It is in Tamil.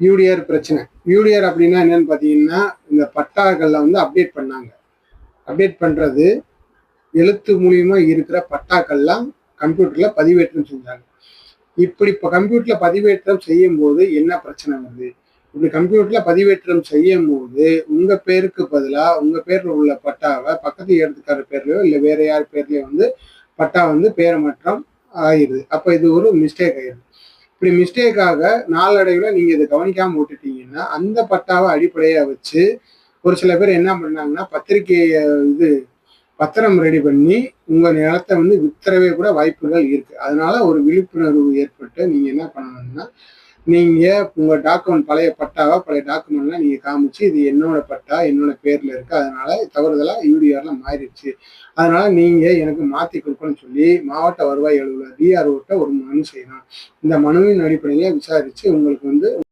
யூடிஆர் பிரச்சனை. யூடிஆர் அப்படின்னா என்னன்னு பார்த்தீங்கன்னா இந்த பட்டாக்களில் வந்து அப்டேட் பண்ணாங்க. அப்டேட் பண்ணுறது எழுத்து மூலியமாக இருக்கிற பட்டாக்கள்லாம் கம்ப்யூட்டரில் பதிவேற்றம் செஞ்சாங்க. இப்படி இப்போ கம்ப்யூட்டரில் பதிவேற்றம் செய்யும் போது என்ன பிரச்சனை வருது? இப்படி கம்ப்யூட்டரில் பதிவேற்றம் செய்யும் போது உங்கள் பேருக்கு பதிலாக உங்கள் பேரில் உள்ள பட்டாவை பக்கத்து இடத்துக்கார பேர்லையோ இல்லை வேற யார் பேர்லையோ வந்து பட்டா வந்து பேரமாற்றம் ஆயிடுது. அப்போ இது ஒரு மிஸ்டேக் ஆயிடுது. இப்படி மிஸ்டேக்காக நாளடைவில் நீங்கள் இதை கவனிக்காமல் விட்டுட்டீங்கன்னா அந்த பட்டாவை அடிப்படையாக வச்சு ஒரு சில பேர் என்ன பண்ணாங்கன்னா பத்திரிகையை இது பத்திரம் ரெடி பண்ணி உங்கள் நிலத்தை வந்து வித்துறவே கூட வாய்ப்புகள் இருக்குது அதனால ஒரு விழிப்புணர்வு ஏற்பட்டு நீங்கள் என்ன பண்ணணும்னா நீங்கள் உங்கள் டாக்குமெண்ட் பழைய பட்டாவா பழைய டாக்குமெண்ட்லாம் நீங்கள் காமிச்சு இது என்னோட பட்டா என்னோட பேரில் இருக்கு. அதனால தவறுதலாக யூடிஆர்ல மாறிடுச்சு. அதனால நீங்கள் எனக்கு மாற்றி கொடுக்கணும்னு சொல்லி மாவட்ட வருவாய் அலுவலர் டிஆர்ஓட்ட ஒரு மனு செய்யணும். இந்த மனுவின் அடிப்படையில் விசாரித்து உங்களுக்கு வந்து